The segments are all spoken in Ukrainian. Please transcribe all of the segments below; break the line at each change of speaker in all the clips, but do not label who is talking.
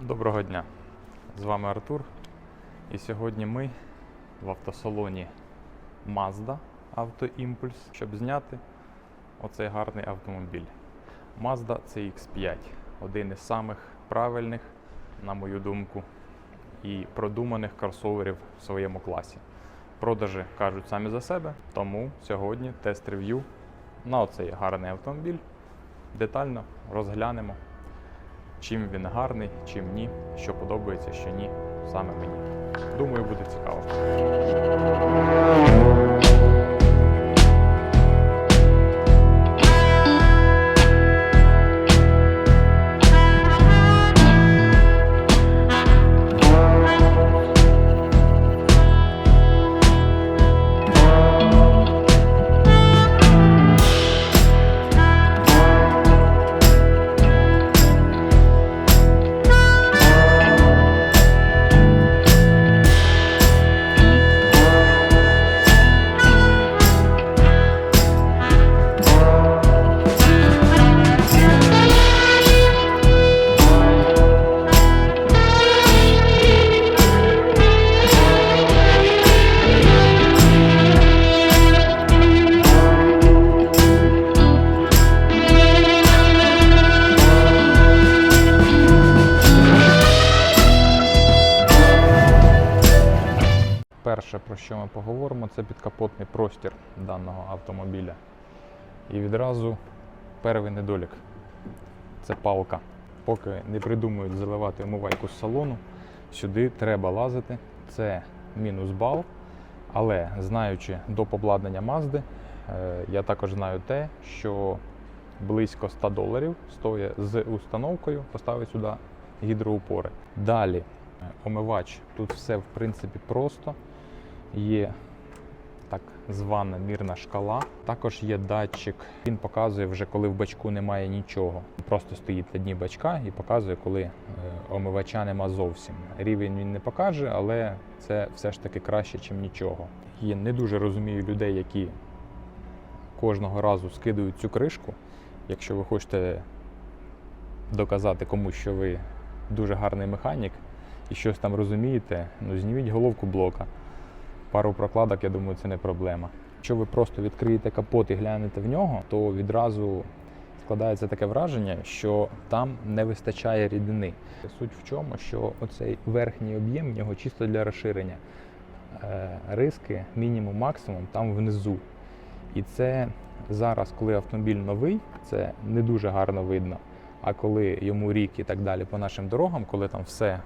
Доброго дня! З вами Артур. І сьогодні ми в автосалоні Mazda Auto щоб зняти оцей гарний автомобіль. Mazda CX5 один із самих правильних, на мою думку, і продуманих кросоверів в своєму класі. Продажі кажуть самі за себе, тому сьогодні тест-рев'ю на оцей гарний автомобіль. Детально розглянемо чим він гарний, чим ні, що подобається, що ні, саме мені. Думаю, буде цікаво. Простір даного автомобіля. І відразу перший недолік це палка. Поки не придумають заливати омивайку з салону, сюди треба лазити. Це мінус бал. Але знаючи доп. обладнання Mazda, е, я також знаю те, що близько 100 доларів стоїть з установкою поставити сюди гідроупори. Далі е, омивач. Тут все в принципі просто. Є так звана мірна шкала. Також є датчик. Він показує вже, коли в бачку немає нічого. Просто стоїть на дні бачка і показує, коли е, омивача нема зовсім. Рівень він не покаже, але це все ж таки краще, ніж нічого. Я не дуже розумію людей, які кожного разу скидують цю кришку. Якщо ви хочете доказати комусь, що ви дуже гарний механік і щось там розумієте, ну зніміть головку блока. Пару прокладок, я думаю, це не проблема. Якщо ви просто відкриєте капот і глянете в нього, то відразу складається таке враження, що там не вистачає рідини. Суть в чому, що оцей верхній об'єм в нього чисто для розширення. Е, Риски мінімум максимум там внизу. І це зараз, коли автомобіль новий, це не дуже гарно видно. А коли йому рік і так далі по нашим дорогам, коли там все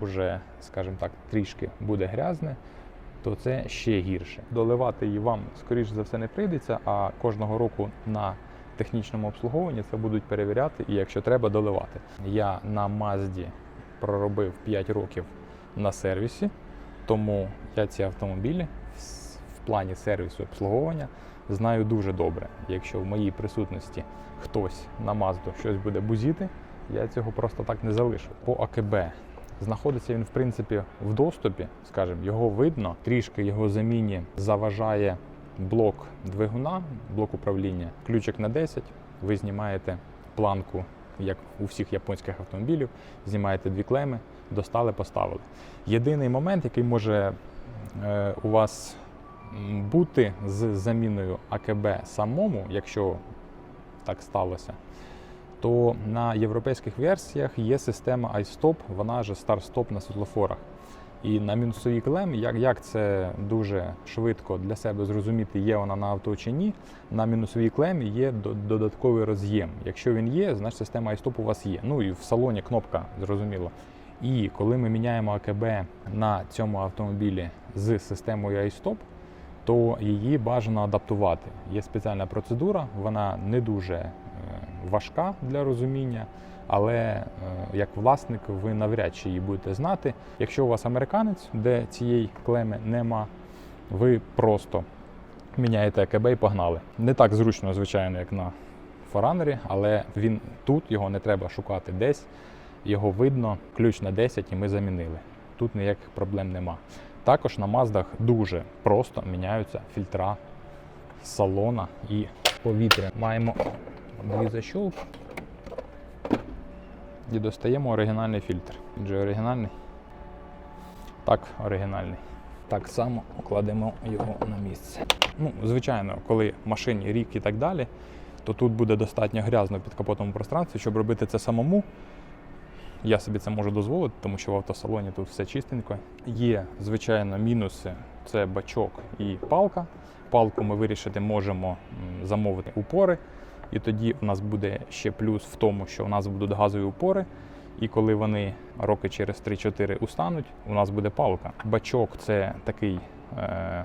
вже, скажімо так, трішки буде грязне, то це ще гірше. Доливати її вам, скоріш за все, не прийдеться, а кожного року на технічному обслуговуванні це будуть перевіряти і якщо треба, доливати. Я на Мазді проробив 5 років на сервісі, тому я ці автомобілі в плані сервісу обслуговування знаю дуже добре. Якщо в моїй присутності хтось на Мазду щось буде бузіти, я цього просто так не залишу. По АКБ Знаходиться він, в принципі, в доступі, скажімо, його видно. Трішки його заміні заважає блок двигуна, блок управління. Ключик на 10, ви знімаєте планку, як у всіх японських автомобілів, знімаєте дві клеми, достали, поставили. Єдиний момент, який може е, у вас бути з заміною АКБ самому, якщо так сталося, то на європейських версіях є система iStop, вона же старт-стоп на світлофорах. І на мінусовій клемі, як, як це дуже швидко для себе зрозуміти, є вона на авто чи ні, на мінусовій клемі є додатковий роз'єм. Якщо він є, значить система iStop у вас є. Ну і в салоні кнопка, зрозуміло. І коли ми міняємо АКБ на цьому автомобілі з системою iStop, то її бажано адаптувати. Є спеціальна процедура, вона не дуже важка для розуміння, але е, як власник ви навряд чи її будете знати. Якщо у вас американець, де цієї клеми нема, ви просто міняєте АКБ і погнали. Не так зручно, звичайно, як на Форанері, але він тут, його не треба шукати десь. Його видно, ключ на 10 і ми замінили. Тут ніяких проблем нема. Також на Маздах дуже просто міняються фільтра салона і повітря. Маємо дві защолки. І достаємо оригінальний фільтр. Він же оригінальний. Так, оригінальний. Так само кладемо його на місце. Ну, звичайно, коли машині рік і так далі, то тут буде достатньо грязно в підкапотному пространстві, щоб робити це самому. Я собі це можу дозволити, тому що в автосалоні тут все чистенько. Є, звичайно, мінуси це бачок і палка. Палку ми вирішити можемо замовити упори, і тоді у нас буде ще плюс в тому, що у нас будуть газові упори. І коли вони роки через 3-4 устануть, у нас буде палка. Бачок це такий, е,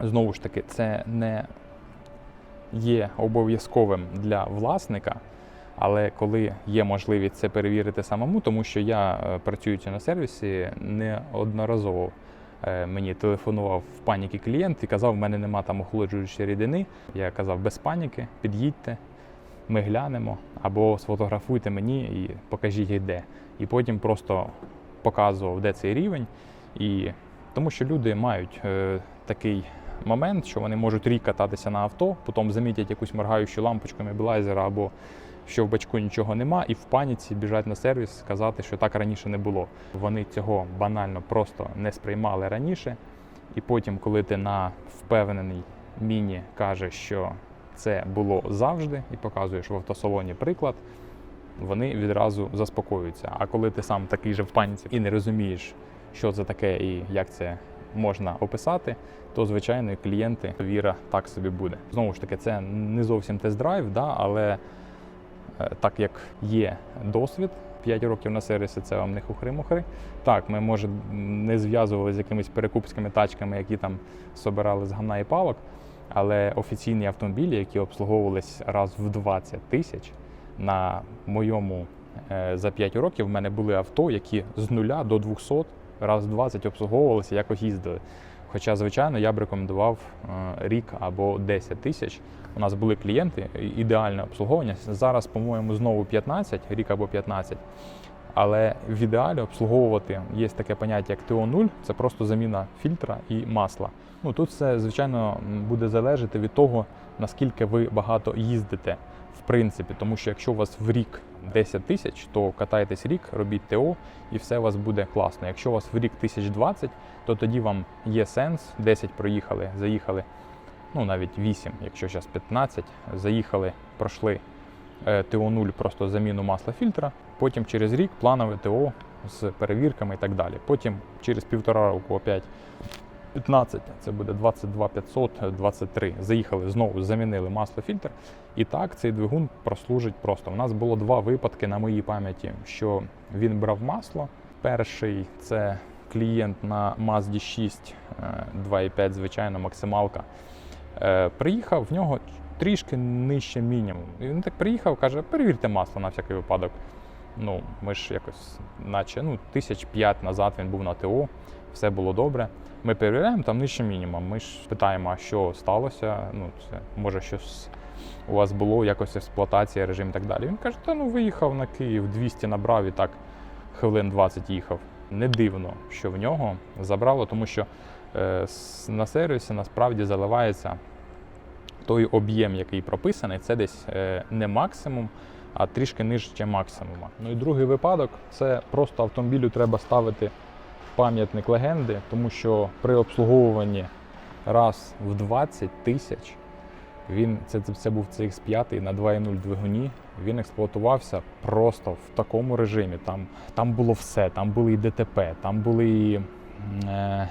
знову ж таки, це не є обов'язковим для власника. Але коли є можливість це перевірити самому, тому що я е, працюючи на сервісі, неодноразово мені телефонував в паніки клієнт і казав, в мене нема там охолоджуючої рідини. Я казав, без паніки, під'їдьте, ми глянемо, або сфотографуйте мені і покажіть де. І потім просто показував, де цей рівень. І тому що люди мають е, такий момент, що вони можуть рік кататися на авто, потім замітять якусь моргаючу лампочку мебілайзера або що в бачку нічого нема, і в паніці біжать на сервіс сказати, що так раніше не було. Вони цього банально просто не сприймали раніше. І потім, коли ти на впевнений міні кажеш, що це було завжди, і показуєш в автосалоні приклад, вони відразу заспокоюються. А коли ти сам такий же в паніці і не розумієш, що це таке і як це можна описати, то звичайно клієнти віра так собі буде. Знову ж таки, це не зовсім тест-драйв, да, але так як є досвід. 5 років на сервісі це вам не хухри-мухри. Так, ми може не зв'язувалися з якимись перекупськими тачками, які там собирали з гамна і палок, але офіційні автомобілі, які обслуговувались раз в 20 тисяч, на моєму е, за 5 років в мене були авто, які з нуля до 200 раз в 20 обслуговувалися, якось їздили. Хоча, звичайно, я б рекомендував е, рік або 10 тисяч. У нас були клієнти, ідеальне обслуговування. Зараз, по-моєму, знову 15, рік або 15. Але в ідеалі обслуговувати є таке поняття, як ТО0, це просто заміна фільтра і масла. Ну тут все, звичайно, буде залежати від того, наскільки ви багато їздите, принципі. Тому що якщо у вас в рік 10 тисяч, то катайтесь рік, робіть ТО, і все у вас буде класно. Якщо у вас в рік 1020, то тоді вам є сенс 10 проїхали, заїхали, ну навіть 8, якщо зараз 15, заїхали, пройшли е, ТО0 просто заміну масла фільтра, потім через рік планове ТО з перевірками і так далі. Потім через півтора року опять 15, це буде 22 500, 23. Заїхали знову, замінили масло фільтр. І так цей двигун прослужить просто. У нас було два випадки на моїй пам'яті, що він брав масло. Перший це клієнт на Mazda 6 е, 2.5, звичайно, максималка. Е, Приїхав в нього трішки нижче мінімум. І він так приїхав, каже, перевірте масло на всякий випадок. Ну, ми ж якось, наче ну, тисяч п'ять назад він був на ТО, все було добре. Ми перевіряємо, там нижче мінімум. Ми ж питаємо, а що сталося. Ну, це може щось у вас було, якось експлуатація, режим і так далі. Він каже, та ну виїхав на Київ, 200 набрав і так хвилин 20 їхав. Не дивно, що в нього забрало, тому що е, на сервісі насправді заливається той об'єм, який прописаний, це десь е, не максимум, а трішки нижче максимума. Ну і другий випадок це просто автомобілю треба ставити пам'ятник легенди, тому що при обслуговуванні раз в 20 тисяч він це, це, це був CX5 на 2.0 двигуні. Він експлуатувався просто в такому режимі. Там, там було все, там були і ДТП, там були. і, Е,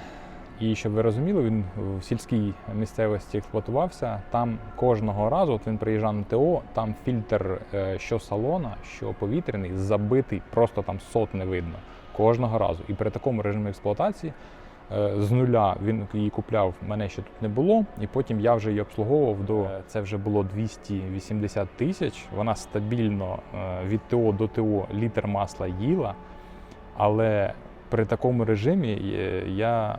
і щоб ви розуміли, він в сільській місцевості експлуатувався. Там кожного разу, от він приїжджав на ТО, там фільтр е, що салона, що повітряний, забитий, просто там сот не видно. Кожного разу. І при такому режимі експлуатації з нуля він її купляв, мене ще тут не було. І потім я вже її обслуговував до це вже було 280 тисяч. Вона стабільно е, від ТО до ТО літр масла їла. Але при такому режимі е, я е,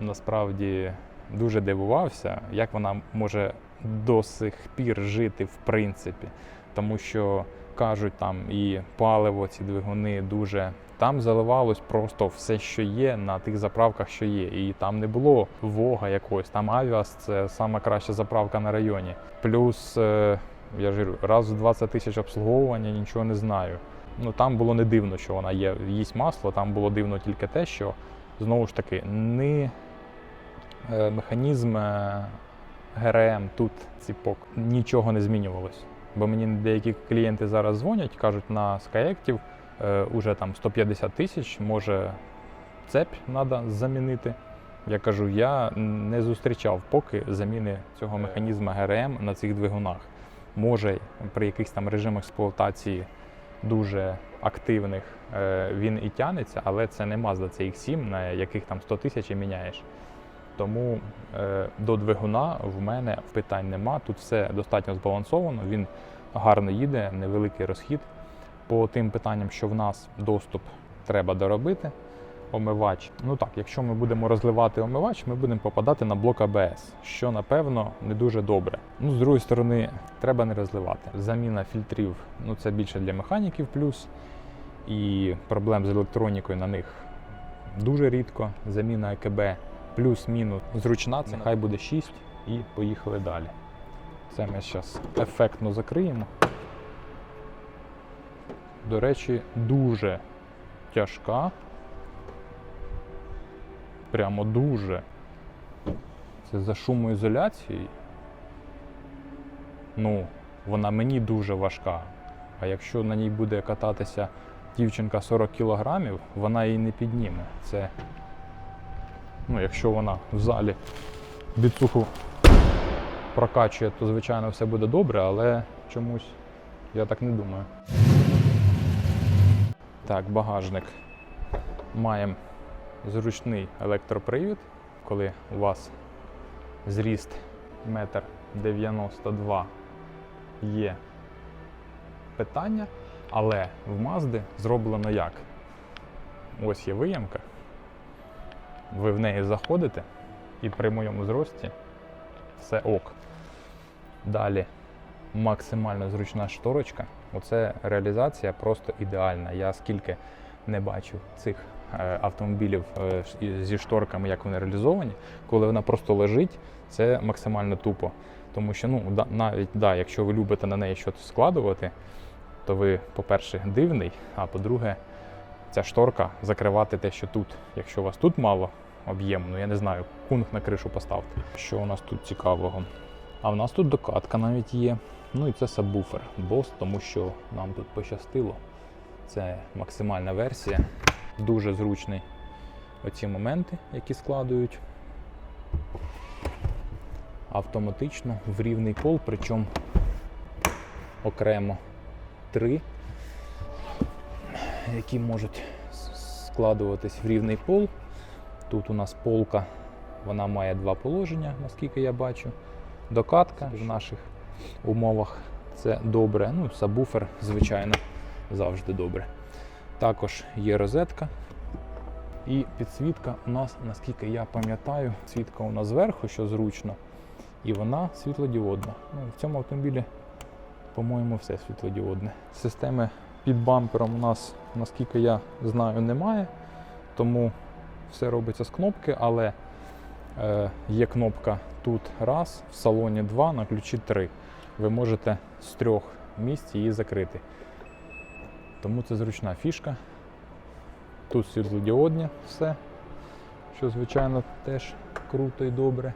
насправді дуже дивувався, як вона може до сих пір жити в принципі. Тому що кажуть, там і паливо, ці двигуни дуже. Там заливалось просто все, що є на тих заправках, що є. І там не було вога якогось. Там авіас це сама краща заправка на районі. Плюс, е, я ж говорю, раз в 20 тисяч обслуговування нічого не знаю. Ну там було не дивно, що вона є, їсть масло. Там було дивно тільки те, що знову ж таки не механізм е, ГРМ тут ціпок нічого не змінювалось. Бо мені деякі клієнти зараз дзвонять, кажуть, на Skyactiv е, уже там 150 тисяч, може цепь треба замінити. Я кажу, я не зустрічав поки заміни цього механізму ГРМ на цих двигунах. Може, при якихось там режимах експлуатації дуже активних е, він і тянеться, але це не Mazda CX-7, на яких там 100 тисяч і міняєш. Тому е, до двигуна в мене питань нема. Тут все достатньо збалансовано, він гарно їде, невеликий розхід. По тим питанням, що в нас доступ треба доробити, омивач. Ну так, якщо ми будемо розливати омивач, ми будемо попадати на блок АБС, що напевно не дуже добре. Ну, з другої сторони, треба не розливати. Заміна фільтрів ну це більше для механіків плюс. І проблем з електронікою на них дуже рідко. Заміна ЕКБ плюс-мінус зручна, це хай буде 6 і поїхали далі. Це ми зараз ефектно закриємо. До речі, дуже тяжка. Прямо дуже. Це за шумоізоляцією. Ну, вона мені дуже важка. А якщо на ній буде кататися дівчинка 40 кілограмів, вона її не підніме. Це, ну, якщо вона в залі біцуху прокачує, то звичайно все буде добре, але чомусь я так не думаю. Так, багажник. Маємо зручний електропривід, коли у вас зріст 1,92 м є питання, але в Мазди зроблено як? Ось є виямка, ви в неї заходите, і при моєму зрості все ок. Далі максимально зручна шторочка. Оце реалізація просто ідеальна. Я скільки не бачив цих е, автомобілів е, зі шторками, як вони реалізовані, коли вона просто лежить, це максимально тупо. Тому що ну, да, навіть да, якщо ви любите на неї щось складувати, то ви, по-перше, дивний, а по-друге, ця шторка закривати те, що тут. Якщо у вас тут мало об'єму, ну я не знаю, пункт на кришу поставте. Що у нас тут цікавого? А в нас тут докатка навіть є. Ну і це сабвуфер Bose, тому що нам тут пощастило. Це максимальна версія. Дуже зручний оці моменти, які складують автоматично в рівний пол, причому окремо три, які можуть складуватись в рівний пол. Тут у нас полка, вона має два положення, наскільки я бачу. Докатка в наших умовах це добре. Ну, сабвуфер, звичайно, завжди добре. Також є розетка. І підсвітка у нас, наскільки я пам'ятаю, світка у нас зверху, що зручно, і вона світлодіодна. Ну, в цьому автомобілі, по-моєму, все світлодіодне. Системи під бампером у нас, наскільки я знаю, немає, тому все робиться з кнопки, але е, є кнопка тут раз, в салоні два, на ключі три. Ви можете з трьох місць її закрити. Тому це зручна фішка. Тут світлодіодні все, що звичайно теж круто і добре.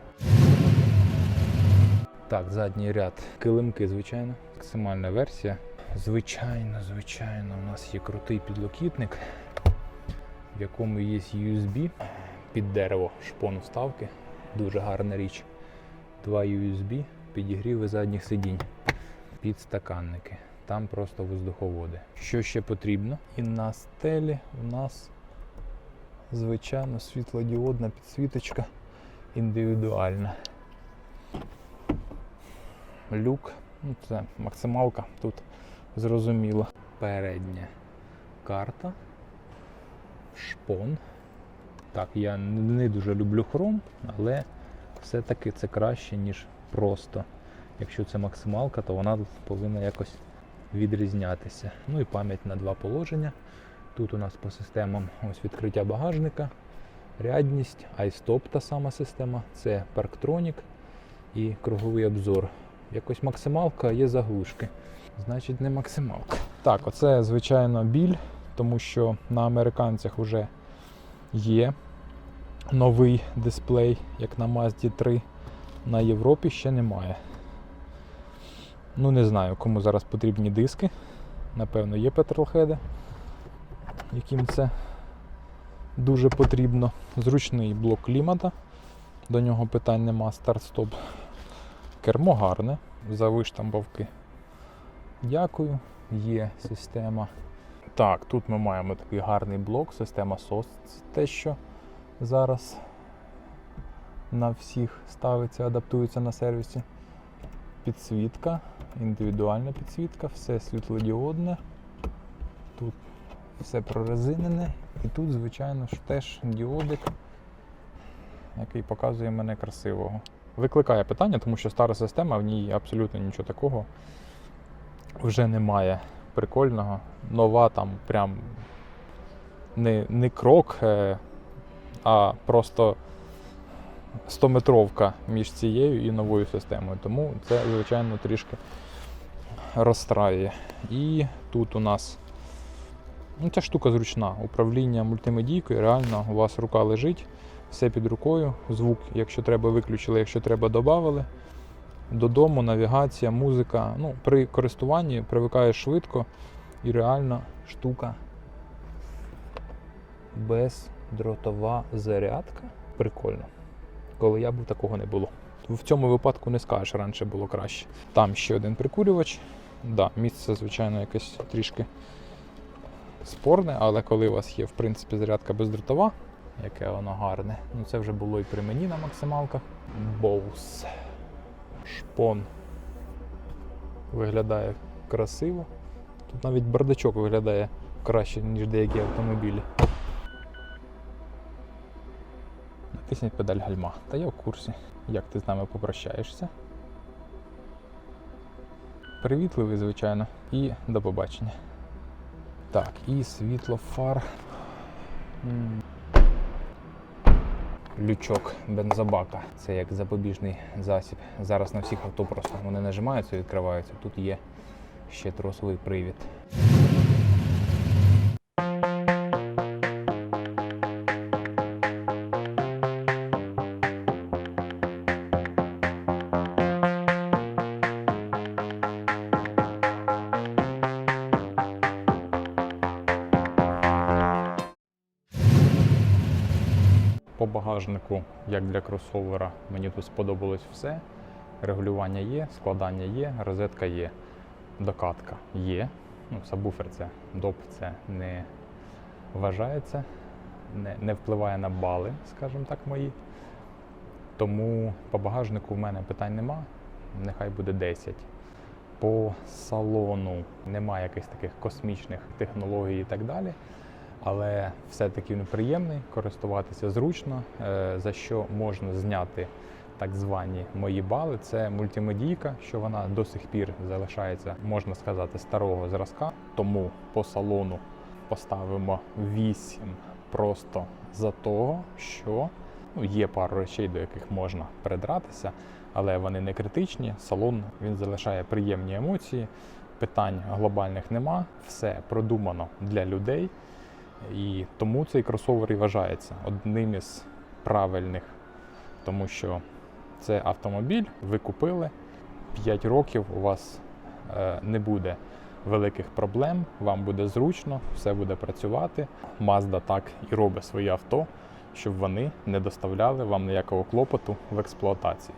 Так, задній ряд килимки, звичайно. Максимальна версія. Звичайно, звичайно, у нас є крутий підлокітник, в якому є USB під дерево шпон вставки. Дуже гарна річ. Два USB, підігріви задніх сидінь, підстаканники. Там просто воздуховоди. Що ще потрібно? І на стелі у нас звичайно світлодіодна підсвіточка індивідуальна. Люк, ну це максималка, тут зрозуміло. Передня карта, шпон. Так, я не дуже люблю хром, але все-таки це краще, ніж просто. Якщо це максималка, то вона повинна якось відрізнятися. Ну і пам'ять на два положення. Тут у нас по системам ось відкриття багажника, рядність, iStop та сама система, це Parktronic і круговий обзор. Якось максималка, є заглушки. Значить, не максималка. Так, оце, звичайно, біль, тому що на американцях вже є новий дисплей, як на Mazda 3. На Європі ще немає. Ну, не знаю, кому зараз потрібні диски. Напевно, є петролхеди, яким це дуже потрібно. Зручний блок клімата. До нього питань нема, старт-стоп. Кермо гарне, за виштамбовки. Дякую, є система. Так, тут ми маємо такий гарний блок, система SOS, те, що зараз на всіх ставиться, адаптується на сервісі. Підсвітка, індивідуальна підсвітка, все світлодіодне. Тут все прорезинене. І тут, звичайно ж, теж діодик, який показує мене красивого. Викликає питання, тому що стара система, в ній абсолютно нічого такого вже немає прикольного. Нова там прям не, не крок, е, а просто 100-метровка між цією і новою системою. Тому це, звичайно, трішки розстраює. І тут у нас ну, ця штука зручна. Управління мультимедійкою. Реально у вас рука лежить, все під рукою. Звук, якщо треба, виключили, якщо треба, додали. Додому, навігація, музика. Ну, при користуванні привикаєш швидко і реально штука бездротова зарядка. Прикольно. Коли я був, такого не було. В цьому випадку не скажеш, раніше було краще. Там ще один прикурювач. Да, місце, звичайно, якесь трішки спорне, але коли у вас є, в принципі, зарядка бездротова, яке воно гарне, ну це вже було і при мені на максималках. Боус. Шпон. Виглядає красиво. Тут навіть бардачок виглядає краще, ніж деякі автомобілі. Натисніть педаль гальма. Та я в курсі, як ти з нами попрощаєшся. Привітливий, звичайно, і до побачення. Так, і світло фар. Лючок бензобака. Це як запобіжний засіб. Зараз на всіх авто просто вони нажимаються і відкриваються. Тут є ще тросовий привід. Багажнику, як для кросовера, мені тут сподобалось все. Регулювання є, складання є, розетка є, докатка є. Ну, сабвуфер це доп, це не вважається, не, не впливає на бали, скажімо так, мої. Тому по багажнику в мене питань нема, нехай буде 10. По салону немає якихось таких космічних технологій і так далі. Але все-таки він приємний, користуватися зручно, е, за що можна зняти так звані мої бали. Це мультимедійка, що вона до сих пір залишається, можна сказати, старого зразка. Тому по салону поставимо 8 просто за того, що ну, є пару речей, до яких можна придратися, але вони не критичні. Салон він залишає приємні емоції, питань глобальних нема, все продумано для людей. І тому цей кросовер і вважається одним із правильних, тому що це автомобіль, ви купили 5 років, у вас е, не буде великих проблем, вам буде зручно, все буде працювати. Mazda так і робить свої авто, щоб вони не доставляли вам ніякого клопоту в експлуатації.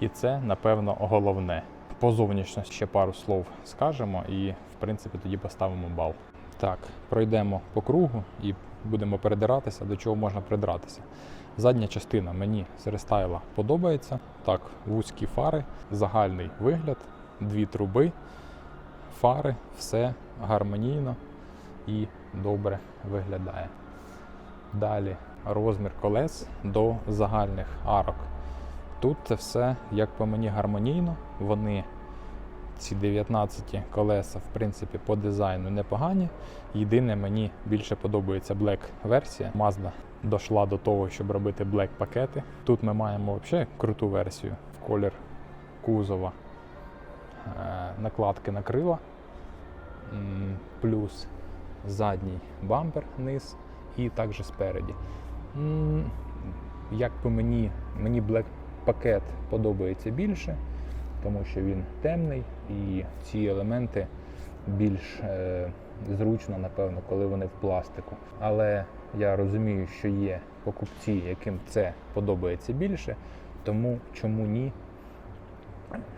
І це, напевно, головне. По зовнішності ще пару слов скажемо і, в принципі, тоді поставимо бал. Так, пройдемо по кругу і будемо передиратися, до чого можна придратися. Задня частина мені з рестайла подобається. Так, вузькі фари, загальний вигляд, дві труби, фари, все гармонійно і добре виглядає. Далі розмір колес до загальних арок. Тут це все, як по мені, гармонійно. Вони ці 19 колеса, в принципі, по дизайну непогані. Єдине, мені більше подобається Black версія. Mazda дошла до того, щоб робити Black пакети. Тут ми маємо взагалі круту версію в колір кузова, е, накладки на крила. плюс задній бампер низ і також спереді. Як по мені, мені Black пакет подобається більше, тому що він темний і ці елементи більш е, зручно, напевно, коли вони в пластику. Але я розумію, що є покупці, яким це подобається більше, тому чому ні,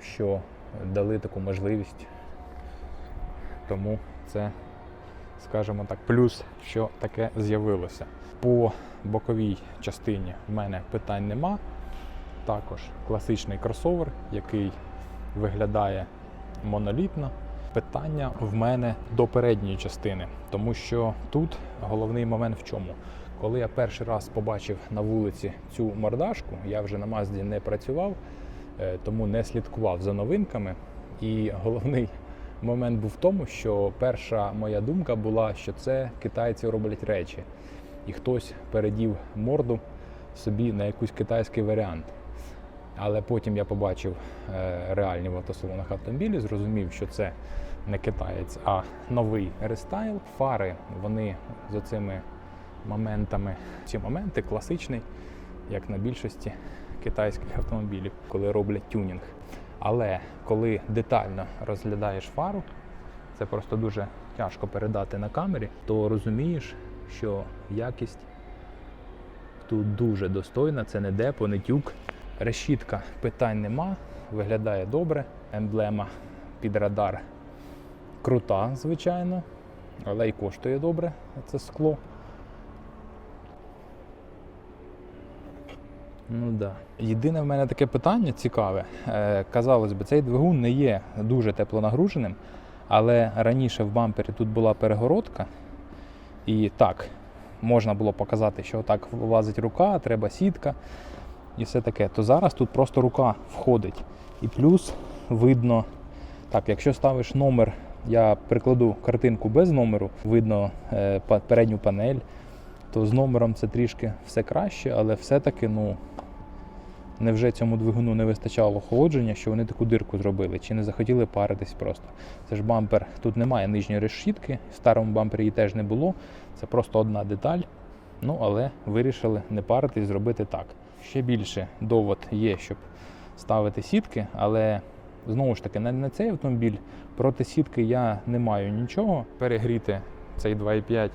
що дали таку можливість. Тому це, скажімо так, плюс, що таке з'явилося. По боковій частині в мене питань нема. Також класичний кросовер, який виглядає монолітно. Питання в мене до передньої частини, тому що тут головний момент в чому. Коли я перший раз побачив на вулиці цю мордашку, я вже на Мазді не працював, е, тому не слідкував за новинками. І головний момент був в тому, що перша моя думка була, що це китайці роблять речі, і хтось передів морду собі на якийсь китайський варіант. Але потім я побачив е, реальні в автосалонах автомобілі, зрозумів, що це не китаєць, а новий рестайл. Фари вони з оцими моментами. Ці моменти класичний, як на більшості китайських автомобілів, коли роблять тюнінг. Але коли детально розглядаєш фару, це просто дуже тяжко передати на камері, то розумієш, що якість тут дуже достойна, це не депо, не тюк. Решітка питань нема, виглядає добре. Емблема під радар крута, звичайно, але й коштує добре це скло. Ну да. Єдине в мене таке питання цікаве. Е, казалось би, цей двигун не є дуже теплонагруженим, але раніше в бампері тут була перегородка, і так, можна було показати, що так влазить рука, треба сітка і все таке. То зараз тут просто рука входить. І плюс видно, так, якщо ставиш номер, я прикладу картинку без номеру, видно е, передню панель, то з номером це трішки все краще, але все-таки, ну. Невже цьому двигуну не вистачало охолодження, що вони таку дирку зробили, чи не захотіли паритись просто. Це ж бампер, тут немає нижньої решітки, в старому бампері її теж не було. Це просто одна деталь. Ну, але вирішили не паритись, зробити так. Ще більше довод є, щоб ставити сітки, але знову ж таки, на, на цей автомобіль проти сітки я не маю нічого. Перегріти цей 2,5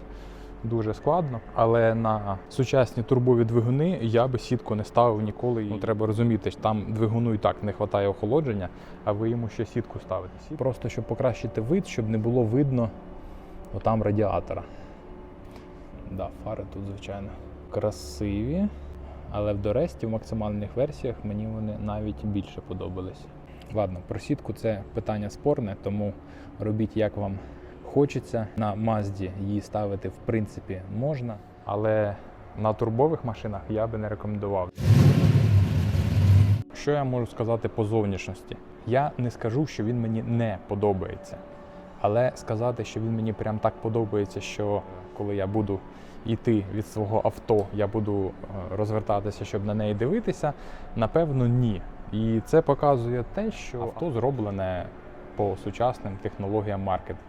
дуже складно, але на сучасні турбові двигуни я би сітку не ставив ніколи. Ну, треба розуміти, що там двигуну і так не вистачає охолодження, а ви йому ще сітку ставите. Просто щоб покращити вид, щоб не було видно отам радіатора. Да, фари тут, звичайно, красиві. Але в Доресті в максимальних версіях мені вони навіть більше подобались. Ладно, про сітку це питання спорне, тому робіть як вам хочеться. На Мазді її ставити в принципі можна, але на турбових машинах я би не рекомендував. Що я можу сказати по зовнішності? Я не скажу, що він мені не подобається. Але сказати, що він мені прям так подобається, що коли я буду йти від свого авто, я буду е, розвертатися, щоб на неї дивитися, напевно, ні. І це показує те, що авто зроблене по сучасним технологіям маркетингу.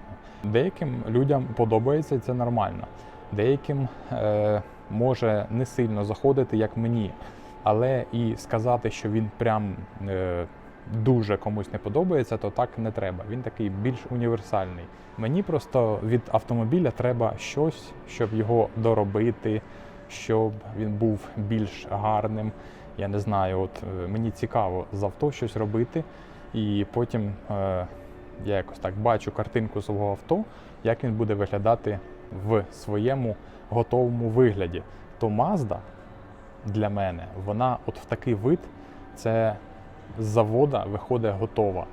Деяким людям подобається і це нормально. Деяким е, може не сильно заходити, як мені. Але і сказати, що він прям е, дуже комусь не подобається, то так не треба. Він такий більш універсальний. Мені просто від автомобіля треба щось, щоб його доробити, щоб він був більш гарним. Я не знаю, от е, мені цікаво з авто щось робити, і потім е, я якось так бачу картинку свого авто, як він буде виглядати в своєму готовому вигляді. То Mazda для мене, вона от в такий вид, це з завода виходить готова.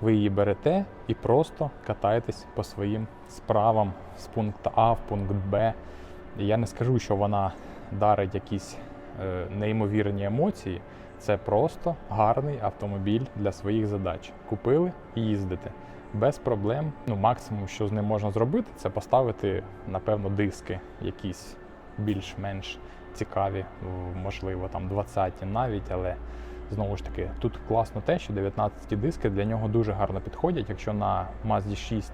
Ви її берете і просто катаєтесь по своїм справам з пункту А в пункт Б. Я не скажу, що вона дарить якісь е, неймовірні емоції. Це просто гарний автомобіль для своїх задач. Купили і їздите. Без проблем. Ну, максимум, що з ним можна зробити, це поставити, напевно, диски якісь більш-менш цікаві, можливо, там 20-ті навіть, але знову ж таки, тут класно те, що 19 диски для нього дуже гарно підходять. Якщо на Mazda 6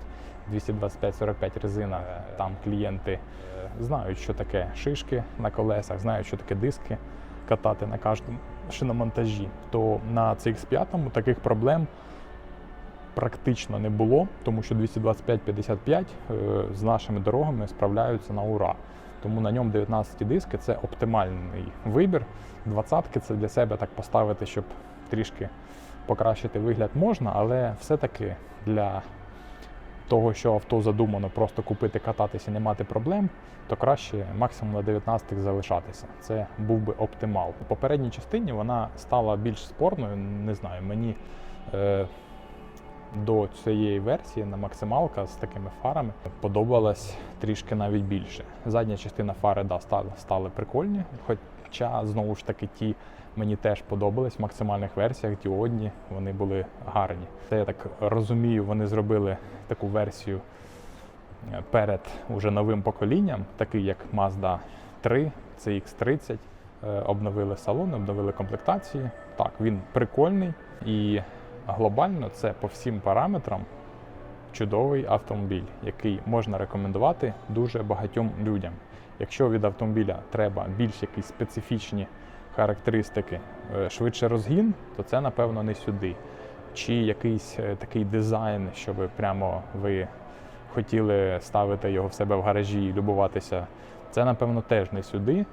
225-45 резина. Там клієнти е, знають, що таке шишки на колесах, знають, що таке диски катати на кожному шиномонтажі. То на CX5 таких проблем практично не було, тому що 225-55 е, з нашими дорогами справляються на ура. Тому на ньому 19 диски це оптимальний вибір. 20-ки це для себе так поставити, щоб трішки покращити вигляд можна, але все-таки для того, що авто задумано просто купити, кататися і не мати проблем, то краще максимум на 19 залишатися. Це був би оптимал. У попередній частині вона стала більш спорною. Не знаю, мені е, до цієї версії на максималка з такими фарами подобалась трішки навіть більше. Задня частина фари да, стали, прикольні, хоча знову ж таки ті мені теж подобались в максимальних версіях, діодні, вони були гарні. Це я так розумію, вони зробили таку версію е, перед уже новим поколінням, такий як Mazda 3, CX30. Е, Обновили салон, обновили комплектації. Так, він прикольний і глобально це по всім параметрам чудовий автомобіль, який можна рекомендувати дуже багатьом людям. Якщо від автомобіля треба більш якісь специфічні характеристики, е, швидше розгін, то це напевно не сюди. Чи якийсь е, такий дизайн, щоб прямо ви хотіли ставити його в себе в гаражі і любуватися, це напевно теж не сюди.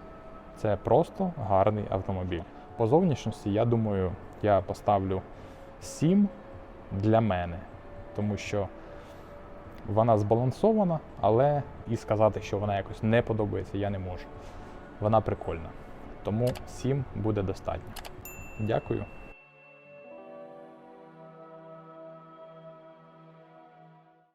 Це просто гарний автомобіль. По зовнішності, я думаю, я поставлю 7 для мене, тому що вона збалансована, але і сказати, що вона якось не подобається, я не можу. Вона прикольна. Тому 7 буде достатньо. Дякую.